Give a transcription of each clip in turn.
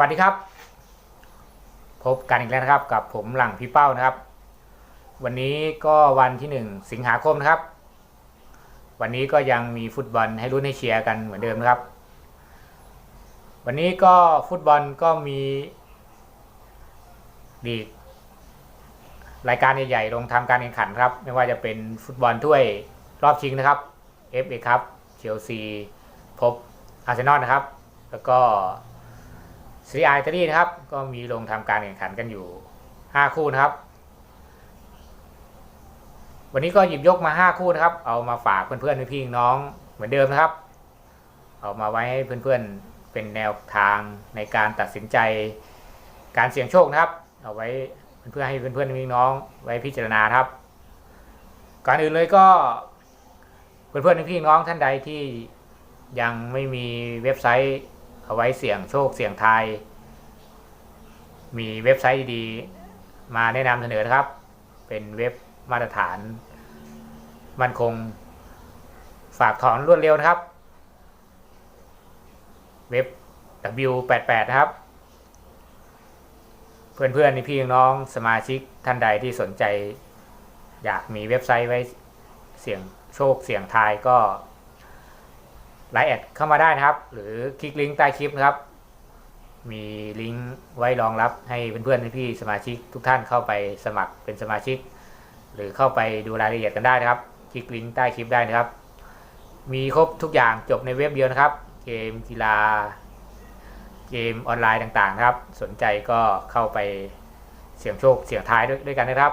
วัสดีครับ พบกันอีกแล้วนะครับ กับผมหลังพี่เป้านะครับ วันนี้ก็วันที่ 1 สิงหาคมนะครับ วันนี้ก็ยังมีฟุตบอลให้รุ่นให้เชียร์กันเหมือนเดิมนะครับ วันนี้ก็ฟุตบอลก็มีดีกรายการใหญ่ๆลงทำการแข่งขันครับ ไม่ว่าจะเป็นฟุตบอลถ้วยรอบชิงนะครับ FA ครับเชลซีพบอาร์เซนอลนะครับ แล้วก็ ซีไออิตาลีนะครับ ก็มีลงทำการแข่งขันกันอยู่ 5 คู่นะครับ วันนี้ก็หยิบยกมา 5 คู่นะครับ เอามาฝากเพื่อนๆพี่ๆน้องเหมือนเดิมนะครับ เอามาไว้ให้เพื่อนๆเป็นแนวทางในการตัดสินใจการเสี่ยงโชคนะครับ เอาไว้เพื่อให้เพื่อนๆพี่น้องไว้พิจารณาครับก่อนอื่นเลยก็เพื่อนๆพี่น้องท่านใดที่ยังไม่มีเว็บไซต์ เอาไว้เสี่ยงโชคเสี่ยงทาย มีเว็บไซต์ดีๆมาแนะนำเสนอนะครับ เป็นเว็บมาตรฐาน มันคงฝากถอนรวดเร็วนะครับ เว็บ W88 นะครับ เพื่อนๆนี่พี่น้องสมาชิกท่านใดที่สนใจ อยากมีเว็บไซต์ไว้เสี่ยงโชคเสี่ยงทายก็ ไลน์แอดเข้ามาได้นะครับ หรือคลิกลิงก์ใต้คลิปนะครับ มีลิงก์ไว้รองรับให้เพื่อนๆพี่สมาชิกทุกท่านเข้าไปสมัครเป็นสมาชิก หรือเข้าไปดูรายละเอียดกันได้นะครับ คลิกลิงก์ใต้คลิปได้นะครับ มีครบทุกอย่างจบในเว็บเดียวนะครับ เกมกีฬา เกมออนไลน์ต่างๆ ครับ สนใจก็เข้าไปเสี่ยงโชคเสี่ยงทายด้วยด้วยกันนะครับ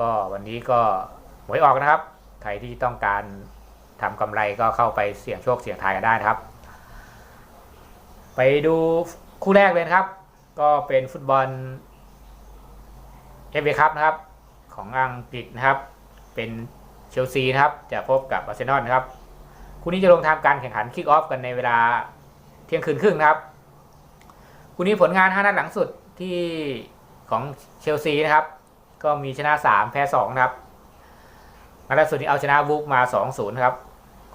ก็วันนี้ก็หวยออกนะครับใครที่ต้องการ ทำกำไรก็เข้าไปเสี่ยงโชคเสี่ยงทายกันได้นะครับ ไปดูคู่แรกเลยนครับ ก็เป็นฟุตบอลเอฟเอคัพนะครับ ของอังกฤษนะครับ เป็นเชลซีนะครับ จะพบกับอาร์เซนอลนะครับ คู่นี้จะลงทำการแข่งขันคิกออฟกันในเวลาเที่ยงคืนครึ่งนะครับ คู่นี้ผลงาน5นัดหลังสุดที่ของเชลซีนะครับ ก็มีชนะ 3 แพ้2นะครับนัดล่าสุดนี้เอาชนะบุกมา 2-0 ครับ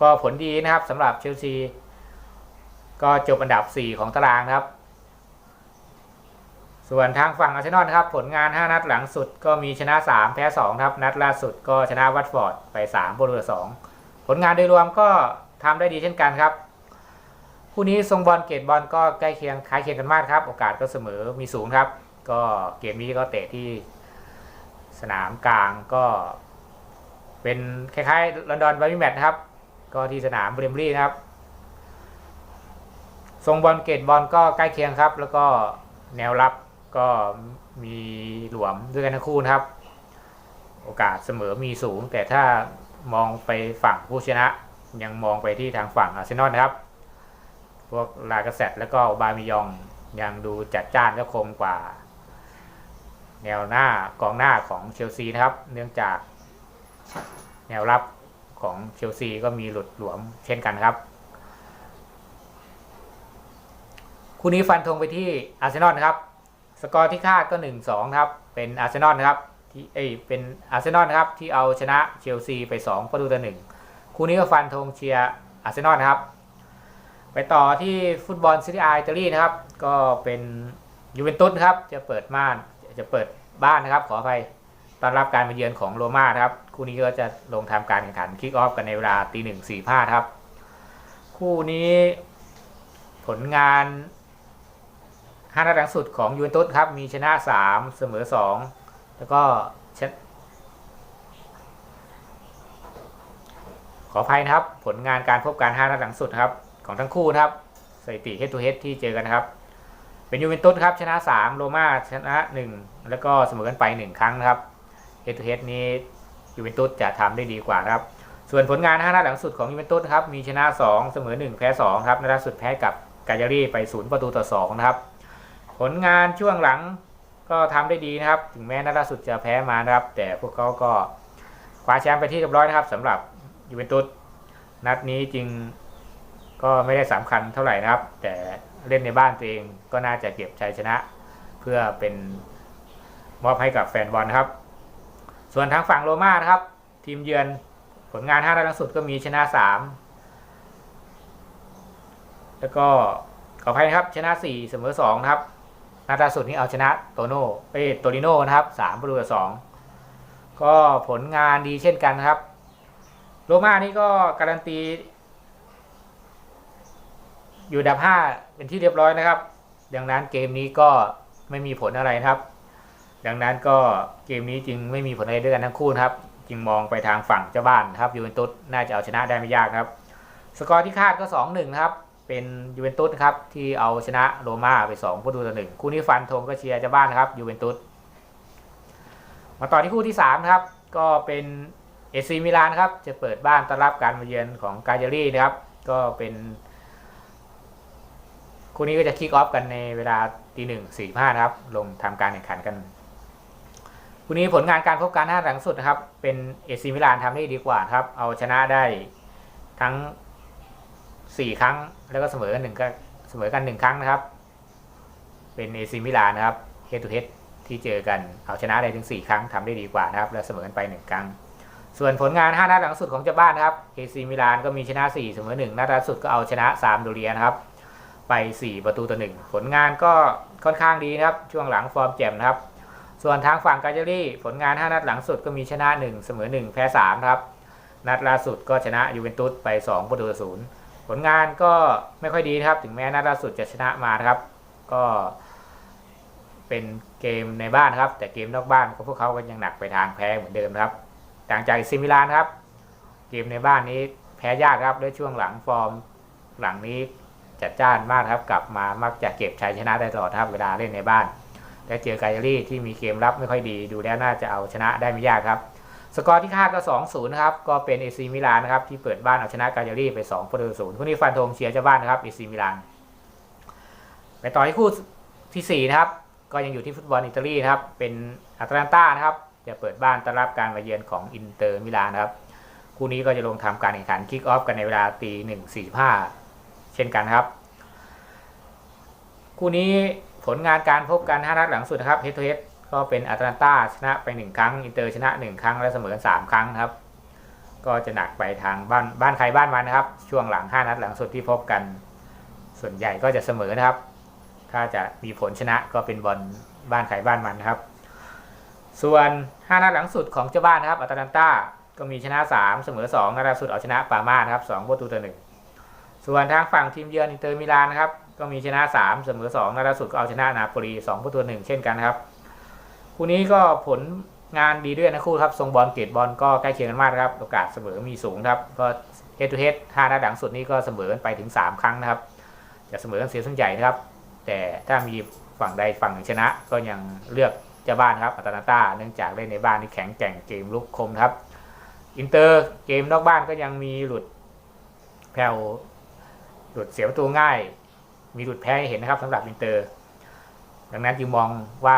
ก็ผลดีนะครับสำหรับเชลซีก็จบอันดับ 4 ของตารางครับ ส่วนทางฝั่งอาร์เซนอลนะครับ ผลงาน 5 นัดหลังสุดก็มีชนะ 3 แพ้ 2 ครับ นัดล่าสุดก็ชนะวัตฟอร์ดไป3ประตูต่อ2ผลงานโดยรวมก็ทำได้ดีเช่นกันครับคู่นี้ทรงบอลเกตบอลก็ใกล้เคียงคล้ายเคียงกันมากครับ โอกาสก็เสมอมีสูงครับ ก็เกมนี้ก็เตะที่สนามกลางก็เป็นคล้ายๆลอนดอนบาร์มิแมตนะครับ ก็ที่สนามเบรมลีนะครับ ทรงบอลเกตบอลก็ใกล้เคียงครับ แล้วก็แนวรับก็มีหลวมด้วยกันทั้งคู่นะครับ โอกาสเสมอมีสูง แต่ถ้ามองไปฝั่งผู้ชนะ ยังมองไปที่ทางฝั่งอาร์เซนอลนะครับ พวกลากาเซตแล้วก็บามิยองยังดูจัดจ้านและคมกว่า แนวหน้ากองหน้าของเชลซีนะครับ เนื่องจาก แนวรับ ของเชลซีก็มีหลุดหลวมเช่นกันครับคู่นี้ฟันธงไปที่อาร์เซนอลนะครับ สกอร์ที่คาดก็ 1-2ครับ เป็นอาร์เซนอลนะครับ ที่เอ้ยเป็นอาร์เซนอลนะครับ ที่เอาชนะเชลซีไป 2 ประตูต่อหนึ่งคู่นี้ก็ฟันธงเชียร์อาร์เซนอลนะครับ ไปต่อที่ฟุตบอลซีรีส์อิตาลีนะครับ ก็เป็นยูเวนตุสครับ จะเปิดม่าน จะเปิดบ้านนะครับ ขออภัย ต้อนรับการมาเยือนของโรม่าครับ คู่นี้ก็จะลงทำการแข่งขันคิกออฟกันในเวลาตีหนึ่งสี่ห้าครับ คู่นี้ผลงานห้านัดหลังสุดของยูเวนตุสครับ มีชนะสามเสมอสองแล้วก็ชนขออภัยนะครับ ผลงานการพบกันห้านัดหลังสุดครับ ของทั้งคู่นะครับสถิติ head to h e a ที่เจอกันนะครับ เป็นยูเวนตุสครับ ชนะ3โรม่าชนะ1แล้วก็เสมอกันไป1ครั้งนะครับเฮดทูเฮดนี้ ยูเวนตุสจะทำได้ดีกว่านะครับ ส่วนผลงาน5นัดหลังสุดของยูเวนตุสครับมีชนะ 2 เสมอ 1 แพ้2ครับนัดล่าสุดแพ้กับกาญารีไป 0 ประตูต่อ 2 นะครับ ผลงานช่วงหลังก็ทำได้ดีนะครับ ถึงแม้นัดล่าสุดจะแพ้มานะครับ แต่พวกเขาก็คว้าแชมป์ไปที่เรียบร้อยนะครับสำหรับยูเวนตุสนัดนี้จริงก็ไม่ได้สำคัญเท่าไหร่นะครับ แต่เล่นในบ้านตัวเองก็น่าจะเก็บชัยชนะ เพื่อเป็นมอบให้กับแฟนบอลครับ ส่วนทางฝั่งโรม่านะครับ ทีมเยือนผลงาน5นัดล่าสุดก็มีชนะ3แล้วก็ขออภัยนะครับชนะ4เสมอ2นะครับนัดล่าสุดนี้เอาชนะโตโน่เอ้ยโตริโน่นะครับสามประตูต่อสองก็ผลงานดีเช่นกันครับ โรม่านี่ก็การันตี อยู่ดับห้าเป็นที่เรียบร้อยนะครับ ดังนั้นเกมนี้ก็ไม่มีผลอะไรครับ ดังนั้นก็เกมนี้จึงไม่มีผลอะไรด้วยกันทั้งคู่นะครับ จึงมองไปทางฝั่งเจ้าบ้านนะครับยูเวนตุสน่าจะเอาชนะได้ไม่ยากครับ สกอร์ที่คาดก็ 2-1 นะครับ เป็นยูเวนตุสครับที่เอาชนะโรม่าไป2ประตูต่อหนึ่งคู่นี้ฟันธงก็เชียร์เจ้าบ้านครับยูเวนตุสมาต่อที่คู่ที่3ครับก็เป็นเอซีมิลานครับจะเปิดบ้านต้อนรับการมาเยือนของกาเจารี่นะครับ ก็เป็น คู่นี้ก็จะคิกออฟกันในเวลาตีหนึ่งสี่ห้าครับ ลงทำการแข่งขันกัน คู่นี้ผลงานการพบการห้าหลังสุดนะครับ เป็นเอซีมิลานทำได้ดีกว่าครับ เอาชนะได้ทั้งสี่ครั้ง แล้วก็เสมอกันหนึ่งก็เสมอกันหนึ่งครั้งนะครับ เป็นเอซีมิลานนะครับเฮดทูเฮดที่เจอกันเอาชนะได้ถึง 4 ครั้งทำได้ดีกว่านะครับ แล้วเสมอกันไป 1 ครั้ง ส่วนผลงาน 5 นัดหลังสุดของเจ้าบ้านนะครับเอซีมิลานก็มีชนะ 4 เสมอ1นัดล่าสุดก็เอาชนะ3โดเรียนะครับ ไป 4 ประตูต่อ1ผลงานก็ค่อนข้างดีนะครับ ช่วงหลังฟอร์มแจ่มนะครับ ส่วนทางฝั่งกาเจรี่ผลงาน 5 นัดหลังสุดก็มีชนะ 1 เสมอ 1 แพ้ 3 ครับ นัดล่าสุดก็ชนะยูเวนตุสไป 2 ประตูต่อ0ผลงานก็ไม่ค่อยดีครับ ถึงแม้นัดล่าสุดจะชนะมาครับ ก็เป็นเกมในบ้านครับ แต่เกมนอกบ้านก็พวกเขาก็ยังหนักไปทางแพ้เหมือนเดิมครับ ต่างจากซิมิลานครับ เกมในบ้านนี้แพ้ยากครับด้วยช่วงหลังฟอร์มหลังนี้จัดจ้านมากครับ กลับมามักจะเก็บชัยชนะได้ตลอดครับเวลาเล่นในบ้าน แต่เจอกาเยารี่ที่มีเกมรับไม่ค่อยดี ดูแล้วน่าจะเอาชนะได้ไม่ยากครับ สกอร์ที่คาดก็2-0นะครับ ก็เป็นเอซีมิลานนะครับที่เปิดบ้านเอาชนะกาเยารี่ไป2ประตูศูนย์คู่นี้ฟันธงเชียร์เจ้าบ้านนะครับเอซีมิลานไปต่อที่คู่ที่4นะครับ ก็ยังอยู่ที่ฟุตบอลอิตาลีนะครับ เป็นอัตแลนตานะครับจะเปิดบ้านต้อนรับการมาเยือนของอินเตอร์มิลานนะครับ คู่นี้ก็จะลงทำการแข่งขันคิกออฟกันในเวลาตีหนึ่งสี่ห้าเช่นกันครับ คู่นี้ ผลงานการพบกัน 5 นัดหลังสุดนะครับเฮดทูเฮดก็เป็นอัตแลนตาชนะไป 1 ครั้ง อินเตอร์ชนะ 1 ครั้ง และเสมอ 3 ครั้งครับ ก็จะหนักไปทางบ้านบ้านใครบ้านมันนะครับ ช่วงหลัง 5 นัดหลังสุดที่พบกัน ส่วนใหญ่ก็จะเสมอนะครับ ถ้าจะมีผลชนะก็เป็นบอลบ้านใครบ้านมันนะครับ ส่วน 5 นัดหลังสุดของเจ้าบ้านนะครับอัตแลนตาก็มีชนะ 3 เสมอ 2 นัดล่าสุดเอาชนะปามาครับ2ประตูต่อ1ส่วนทางฝั่งทีมเยือนอินเตอร์มิลานนะครับ ก็มีชนะ 3 เสมอ2นัดล่าสุดก็เอาชนะนาโปลี2ประตูต่อ1เช่นกันครับ คู่นี้ก็ผลงานดีด้วยนะคู่ครับทรงบอลเกตบอลก็ใกล้เคียงกันมากครับ โอกาสเสมอมีสูงครับ ก็เฮดทูเฮด5นัดหลังสุดนี้ก็เสมอกันไปถึง 3 ครั้งนะครับ จะเสมอกันเสียส่วนใหญ่นะครับ แต่ถ้ามีฝั่งใดฝั่งหนึ่งชนะ ก็ยังเลือกเจ้าบ้านครับอัตแลนตาเนื่องจากเล่นในบ้านที่แข็งแกร่งเกมลุกคมครับ อินเตอร์เกมนอกบ้านก็ยังมีหลุดแผ่วหลุดเสียประตูง่าย มีหลุดแพ้ให้เห็นนะครับสำหรับอินเตอร์ ดังนั้นจึงมองว่า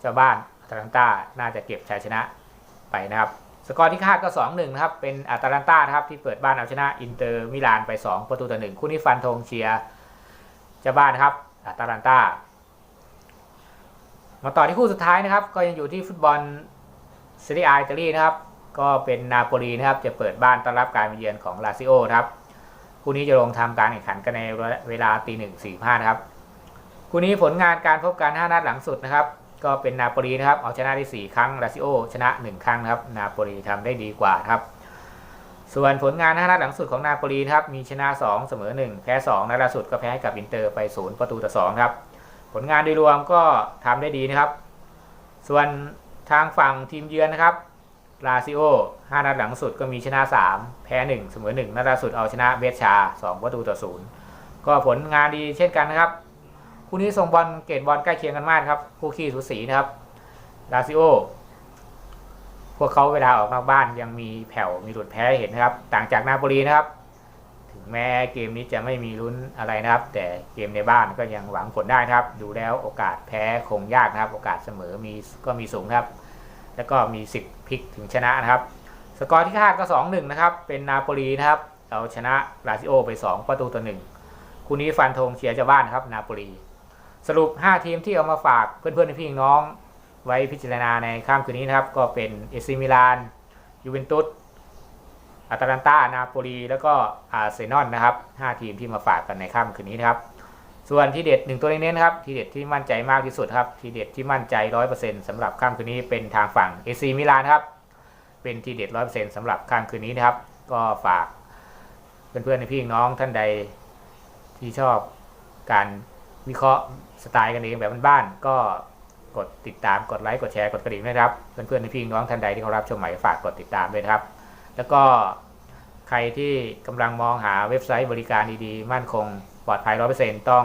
เจ้าบ้านอัตแลนตาน่าจะเก็บชัยชนะไปนะครับ สกอร์ที่คาดก็ 2-1 นะครับ เป็นอัตแลนตาครับที่เปิดบ้านเอาชนะอินเตอร์มิลานไป 2 ประตูต่อ1คู่นี้ฟันธงเชียร์เจ้าบ้านครับอัตแลนตามาต่อที่คู่สุดท้ายนะครับ ก็ยังอยู่ที่ฟุตบอลซีรีอาอิตาลีนะครับ ก็เป็นนาโปลีนะครับจะเปิดบ้านต้อนรับการมาเยือนของลาซิโอครับ คู่นี้จะลงทำการแข่งขันกันในเวลาตีหนึ่งสี่ห้านะครับคู่นี้ผลงานการพบกัน5นัดหลังสุดนะครับ ก็เป็นนาโปลีนะครับเอาชนะได้4ครั้งลาซิโอชนะ1ครั้งนะครับนาโปลีทำได้ดีกว่าครับ ส่วนผลงาน5นัดหลังสุดของนาโปลีครับมีชนะ2เสมอ1แพ้2นัดล่าสุดก็แพ้ให้กับอินเตอร์ไป0ประตูต่อ2ครับผลงานโดยรวมก็ทำได้ดีนะครับ ส่วนทางฝั่งทีมเยือนนะครับ ลาซิโอ5นัดหลังสุดก็มีชนะ 3 แพ้ 1 เสมอ1นัดล่าสุดเอาชนะเบสชา 2 ประตูต่อ 0 ก็ผลงานดีเช่นกันนะครับ คู่นี้ส่งบอลเกตบอลใกล้เคียงกันมากครับ คู่ขี้สูสีนะครับ ลาซิโอ พวกเขาเวลาออกนอกบ้านยังมีแผ่วมีหลุดแพ้เห็นนะครับ ต่างจากนาโปลีนะครับ ถึงแม้เกมนี้จะไม่มีลุ้นอะไรนะครับ แต่เกมในบ้านก็ยังหวังผลได้นะครับ ดูแล้วโอกาสแพ้คงยากนะครับ โอกาสเสมอมีก็มีสูงครับ แล้วก็มีสิทธิ์พลิกถึงชนะนะครับ สกอร์ที่คาดก็ 2-1 นะครับ เป็นนาโปลีนะครับเอาชนะลาซิโอไป 2 ประตูต่อ1คู่นี้ฟันธงเชียร์เจ้าบ้านครับนาโปลีสรุป 5 ทีมที่เอามาฝากเพื่อนๆพี่น้องไว้พิจารณาในค่ำคืนนี้นะครับ ก็เป็นเอซิมิลานยูเวนตุสอาตาลันตานาโปลีแล้วก็อาร์เซนอลนะครับ 5 ทีมที่มาฝากกันในค่ำคืนนี้นะครับ ส่วนที่เด็ดหนึ่งตัวเน้นๆนะครับที่เด็ดที่มั่นใจมากที่สุดครับที่เด็ดที่มั่นใจร้อยเปอร์เซ็นต์สำหรับค่ำคืนนี้เป็นทางฝั่งเอซีมิลานครับเป็นที่เด็ดร้อยเปอร์เซ็นต์สำหรับค่ำคืนนี้นะครับ ก็ฝากเพื่อนๆในพี่น้องท่านใดที่ชอบการวิเคราะห์สไตล์กันเองแบบบ้านๆก็กดติดตามกดไลค์กดแชร์กดกระดิ่งด้วยนะครับเพื่อนๆในพี่น้องท่านใดที่เขารับชมใหม่ฝากกดติดตามด้วยครับ แล้วก็ ใครที่กำลังมองหาเว็บไซต์บริการดีๆ มั่นคง ปลอดภัย 100%ต้อง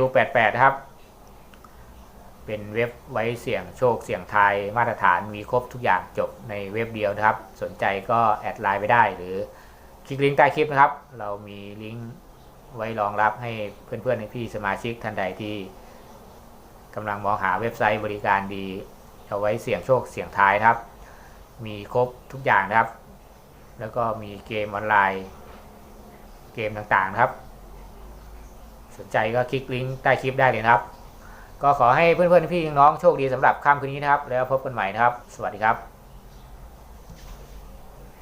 W88 ครับ เป็นเว็บไว้เสี่ยงโชคเสี่ยงทายมาตรฐานมีครบทุกอย่างจบในเว็บเดียวนะครับ สนใจก็แอดไลน์ไปได้ หรือคลิกลิงก์ใต้คลิปนะครับ เรามีลิงก์ไว้รองรับให้เพื่อนๆในพี่สมาชิกท่านใดที่กำลังมองหาเว็บไซต์บริการดี เอาไว้เสี่ยงโชคเสี่ยงทายครับ มีครบทุกอย่างนะครับ แล้วก็มีเกมออนไลน์ เกมต่างๆนะครับ สนใจก็คลิกลิงก์ใต้คลิปได้เลยนะครับ ก็ขอให้เพื่อนๆพี่น้องโชคดีสำหรับค่ำคืนนี้นะครับ แล้วพบกันใหม่นะครับ สวัสดีครับ